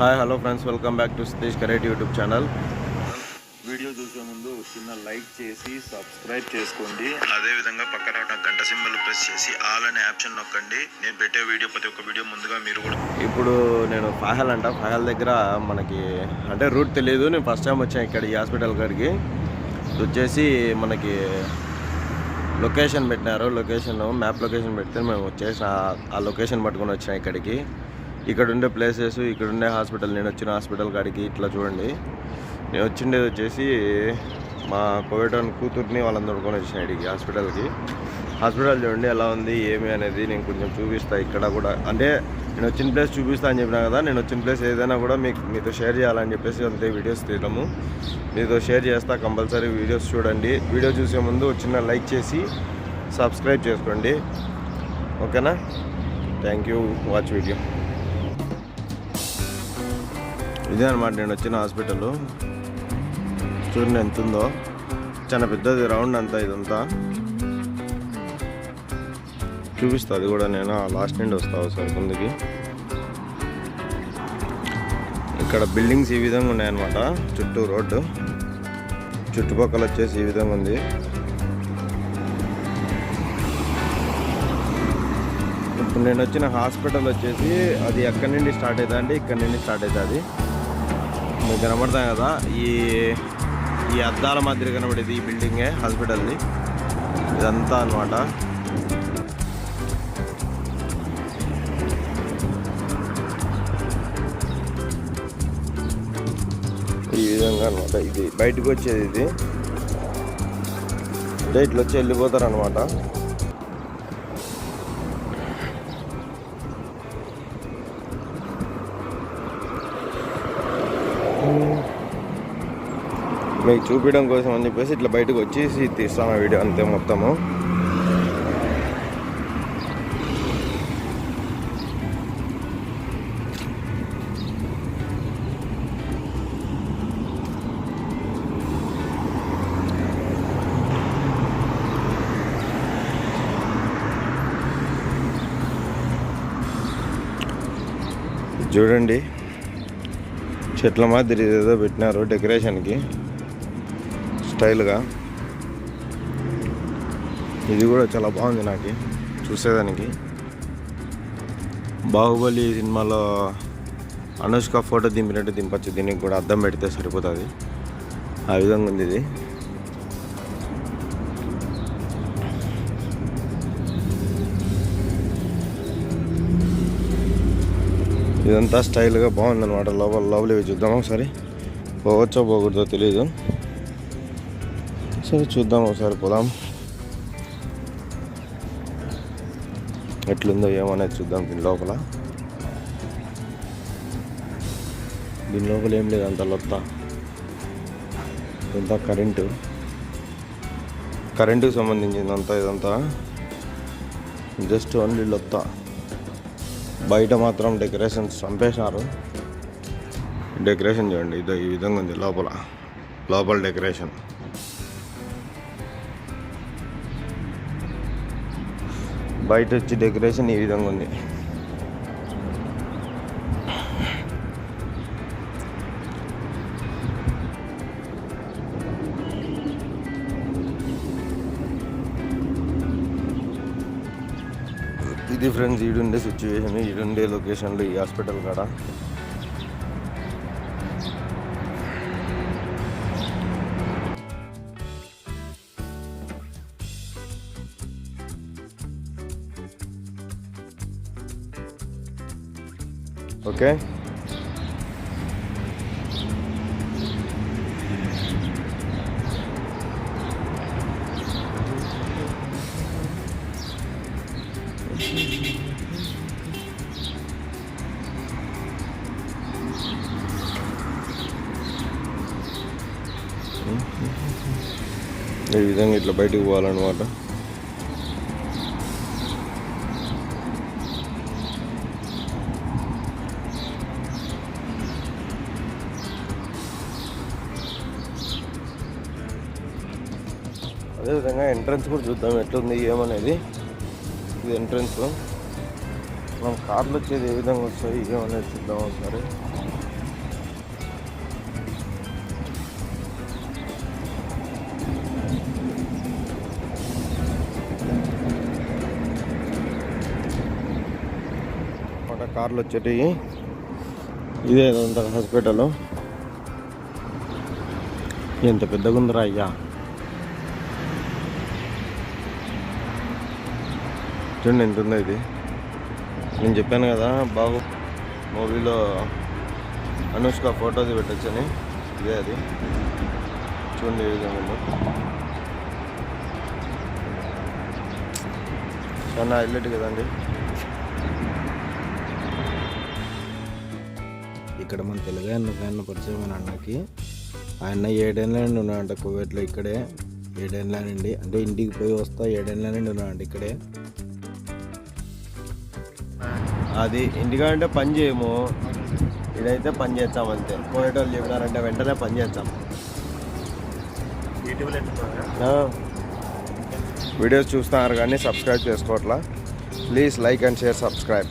Hi hello friends welcome back to Satish karate YouTube channel video చూసే ముందు చిన్న like చేసి సబ్స్క్రైబ్ చేసుకోండి. అదేవిధంగా పక్కన ఉన్న గంట సింబల్ ప్రెస్ చేసి ఆల్ అనే ఆప్షన్ నొక్కండి. నేను పెట్టే వీడియో ప్రతి ఒక్క వీడియో ముందుగా మీరు కూడా ఇప్పుడు నేను ఫాహల్ అంట. ఫాహల్ దగ్గర మనకి అంటే రూట్ తెలియదు. నేను ఫస్ట్ టైం వచ్చాను ఇక్కడ ఈ హాస్పిటల్ కాడికి వచ్చేసి మనకి లొకేషన్ పెట్టినారు. లొకేషన్ మ్యాప్ లొకేషన్ పెడితే మేము వచ్చేసి ఆ- ఆ లొకేషన్ పట్టుకొని వచ్చినాం ఇక్కడికి. ఇక్కడ ఉండే ప్లేసెస్ ఇక్కడ ఉండే హాస్పిటల్ నేను వచ్చిన హాస్పిటల్ కాడికి ఇట్లా చూడండి. నేను వచ్చిండేది వచ్చేసి మా కోవిటన్ కూతుర్ని వాళ్ళని తోడుకొని వచ్చిన ఇక్కడికి హాస్పిటల్కి హాస్పిటల్ చూడండి ఎలా ఉంది ఏమి అనేది నేను కొంచెం చూపిస్తా ఇక్కడ కూడా. అంటే నేను వచ్చిన ప్లేస్ చూపిస్తా అని చెప్పినా కదా నేను వచ్చిన ప్లేస్ ఏదైనా కూడా మీకు మీతో షేర్ చేయాలని చెప్పేసి అంతే వీడియోస్ తీయడము. మీతో షేర్ చేస్తా కంపల్సరీ వీడియోస్ చూడండి. వీడియో చూసే ముందు చిన్న లైక్ చేసి సబ్స్క్రైబ్ చేసుకోండి. ఓకేనా థ్యాంక్ యూ వాచ్ వీడియో ఇదే అనమాట నేను వచ్చిన హాస్పిటల్ చూడండి ఎంత ఉందో చాలా పెద్దది రౌండ్ అంతా ఇదంతా. చూపిస్తా అది కూడా నేను లాస్ట్ నుండి వస్తావు సార్ ముందుకి. ఇక్కడ బిల్డింగ్స్ ఈ విధంగా ఉన్నాయన్నమాట. చుట్టూ రోడ్డు. చుట్టుపక్కల వచ్చేసి ఈ విధంగా ఉంది. ఇప్పుడు నేను వచ్చిన హాస్పిటల్ వచ్చేసి అది ఎక్కడి నుండి స్టార్ట్ అవుతుంది అంటే ఇక్కడ నుండి స్టార్ట్ అవుతుంది. మీకు కనబడతాయి కదా ఈ ఈ అద్దాల మాదిరి కనబడేది ఈ బిల్డింగే హాస్పిటల్ది ఇదంతా అన్నమాట. ఈ విధంగా అనమాట ఇది బయటకు వచ్చేది ఇది. అంటే ఇట్లా వచ్చి వెళ్ళిపోతారు అనమాట మీకు చూపించడం కోసం అని చెప్పేసి ఇట్లా బయటకు వచ్చేసి తీస్తాను వీడియో అంతే మొత్తము. చూడండి. చెట్ల మాదిరి ఏదో పెట్టినారు డెకరేషన్కి స్టైల్గా. ఇది కూడా చాలా బాగుంది నాకు చూసేదానికి. బాహుబలి సినిమాలో అనుష్క ఫోటో దింపినట్టు దింపచ్చు దీనికి కూడా అద్దం పెడితే సరిపోతుంది. ఆ విధంగా ఉంది ఇది. ఇదంతా స్టైల్గా బాగుందన్నమాట లోపల లోపలివి చూద్దాం ఒకసారి? పోవచ్చో పోకూడదో తెలీదు. సరే చూద్దాం ఒకసారి పోదాం. ఎట్లుందో ఏమనేది చూద్దాం దీని లోపల. దీని లోపల ఏం లేదు అంత లొత్త. ఇదంతా కరెంటు. కరెంటుకు సంబంధించిందంతా ఇదంతా. జస్ట్ ఓన్లీ లొత్త. బయట మాత్రం డెకరేషన్ చంపేసినారు డెకరేషన్ చూడండి ఇదో ఈ విధంగా ఉంది లోపల. లోపల డెకరేషన్. బయట వచ్చి డెకరేషన్ ఈ విధంగా ఉంది. ఇది ఫ్రెండ్స్ ఈడుండే సిచ్యువేషన్ ఈడుండే లొకేషన్లో ఈ హాస్పిటల్ కాడ. ఓకే ఈ విధంగా ఇట్లా బయటికి పోవాలన్నమాట అదేవిధంగా ఎంట్రన్స్ కూడా చూద్దాం ఎట్లుంది ఏమనేది. ఇది ఎంట్రన్స్. మనం కార్లు వచ్చేది ఏ విధంగా వచ్చాయి ఏమనేది చూద్దాం ఒకసారి. కార్లు వచ్చేటివి ఇదే హాస్పిటల్. ఎంత పెద్దగా ఉందిరా అయ్యా. చూడండి ఎంత ఉందో ఇది. నేను చెప్పాను కదా బాబు మూవీలో అనుష్క ఫోటోది పెట్టచ్చని. ఇదే అది. చూడండి ఏ విధంగా చాలా హైలైట్ కదండి. ఇక్కడ మన తెలుగు అన్న ఆయన పరిచయం అయిన అన్నకి ఆయన ఏడేళ్ళ నుండి ఉన్నాడంట కువైట్లో ఇక్కడే. ఏడేళ్ళ నుండి అంటే ఇంటికి పోయి వస్తా ఏడేళ్ళ నుండి ఉన్నాడంట ఇక్కడే. అది ఇంటికాడంటే పని చేయము. ఇదైతే పని చేస్తాం అంతే. పోయేటోళ్ళు చెప్పినారంటే వెంటనే పని చేస్తాం. వీడియోస్ చూస్తున్నారు కానీ subscribe చేసుకోవట్లా. Please like and share subscribe.